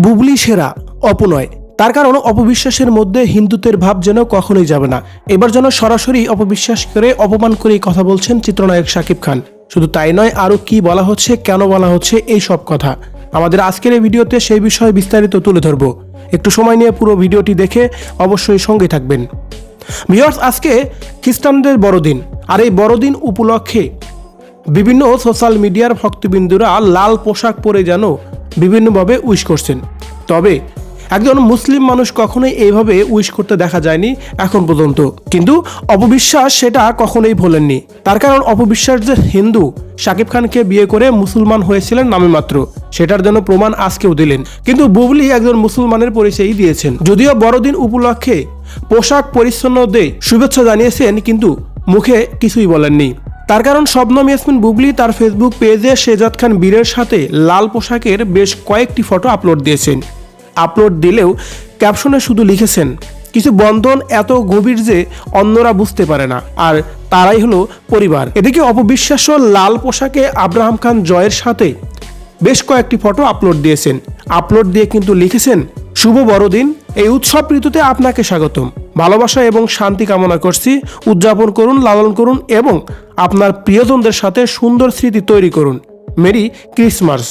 বুবলি সেরা, অপনয়। তার কারণ অপবিশ্বাসের মধ্যে হিন্দুত্বের ভাব যেন কখনোই যাবে না। এবার যেন সরাসরি অপবিশ্বাস করে অপমান করেই কথা বলছেন চিত্রনায়ক শাকিব খান। শুধু তাই নয় আরও কি বলা হচ্ছে, কেন বলা হচ্ছে, এই সব কথা। আমাদের আজকের এই ভিডিওতে সেই বিষয়ে বিস্তারিত তুলে ধরব। একটু সময় নিয়ে পুরো ভিডিওটি দেখে অবশ্যই সঙ্গে থাকবেন। ভিওর্স আজকে খ্রিস্টানদের বড়দিন। আর এই বড়দিন উপলক্ষে বিভিন্ন সোশ্যাল মিডিয়ার ভক্তবিন্দুরা লাল পোশাক পরে যেন বিভিন্নভাবে উইশ করছেন। তবে একজন মুসলিম মানুষ কখনোই এইভাবে উইশ করতে দেখা যায়নি এখন পর্যন্ত। কিন্তু অপবিশ্বাস সেটা কখনোই ভোলেননি। তার কারণ অপবিশ্বাস যে হিন্দু শাকিব খানকে বিয়ে করে মুসলমান হয়েছিলেন নামে মাত্র, সেটার জন্য প্রমাণ আজকেও দিলেন। কিন্তু বুবলি একজন মুসলমানের পরিচয়ই দিয়েছেন। যদিও বড়দিন উপলক্ষে পোশাক পরিচ্ছন্ন দিয়ে শুভেচ্ছা জানিয়েছেন, কিন্তু মুখে কিছুই বলেননি। তার কারণ শবনম ইয়াসমিন বুবলি তার ফেসবুক পেজে শেজাদ খান বীরের সাথে লাল পোশাকের বেশ কয়েকটি ফটো আপলোড দিয়েছেন। আপলোড দিলেও ক্যাপশনে শুধু লিখেছেন, কিছু বন্ধন এত গভীর যে অন্যরা বুঝতে পারে না। আর তারাই হলো পরিবার। এদিকে অপবিশ্বাস্য লাল পোশাকে আব্রাহাম খান জয়ের সাথে বেশ কয়েকটি ফটো আপলোড দিয়েছেন। আপলোড দিয়ে কিন্তু লিখেছেন, শুভ বড়দিন, এই উৎসব ঋতুতে আপনাকে স্বাগতম। ভালোবাসা এবং শান্তি কামনা করছি। উদযাপন করুন, লালন করুন এবং আপনার প্রিয়জনদের সাথে সুন্দর স্মৃতি তৈরি করুন। Merry Christmas.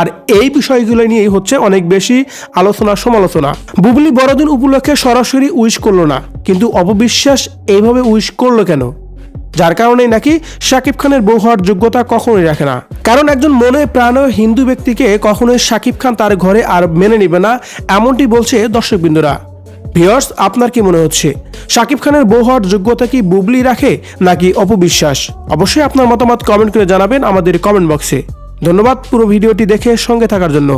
আর এই বিষয়গুলো নিয়েই হচ্ছে অনেক বেশি আলোচনা, সমালোচনা। বুবলি বড়দিন উপলক্ষে সরাসরি উইশ করল না, কিন্তু অপবিশ্বাস এইভাবে উইশ করল কেন? যার কারণে নাকি শাকিব খানের বউ হওয়ার যোগ্যতা কখনোই রাখে না। কারণ একজন মনে প্রাণ হিন্দু ব্যক্তিকে কখনোই শাকিব খান তার ঘরে আর মেনে নেবে না, এমনটি বলছে দর্শকবৃন্দরা। ভিওর্স আপনার কি মনে হচ্ছে? শাকিব খানের বউ হওয়ার যোগ্যতা কি বুবলি রাখে নাকি অপবিশ্বাস? অবশ্যই আপনার মতামত কমেন্ট করে জানাবেন আমাদের কমেন্ট বক্সে ধন্যবাদ পুরো ভিডিওটি দেখে সঙ্গে থাকার জন্য।